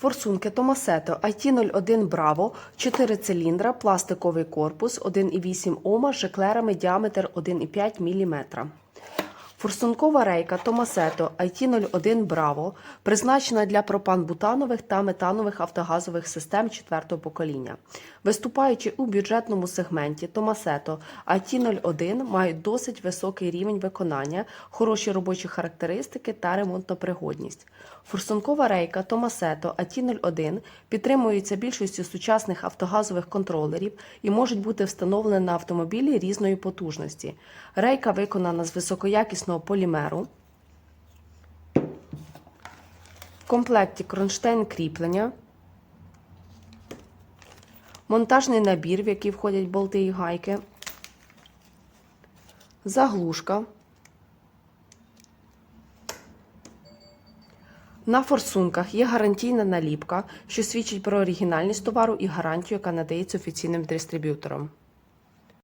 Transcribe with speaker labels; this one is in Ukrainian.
Speaker 1: Форсунки Томасето IT01 Браво, 4 циліндра, пластиковий корпус, 1,8 Ома з діаметр 1,5 мм. Форсункова рейка Томасето IT01 Bravo призначена для пропан-бутанових та метанових автогазових систем четвертого покоління. Виступаючи у бюджетному сегменті, Томасето IT01 мають досить високий рівень виконання, хороші робочі характеристики та ремонтопригодність. Форсункова рейка Томасето AT01 підтримується більшістю сучасних автогазових контролерів і можуть бути встановлені на автомобілі різної потужності. Рейка виконана з високоякісного полімеру. В комплекті кронштейн кріплення, монтажний набір, в який входять болти і гайки, заглушка. На форсунках є гарантійна наліпка, що свідчить про оригінальність товару і гарантію, яка надається офіційним дистриб'ютором.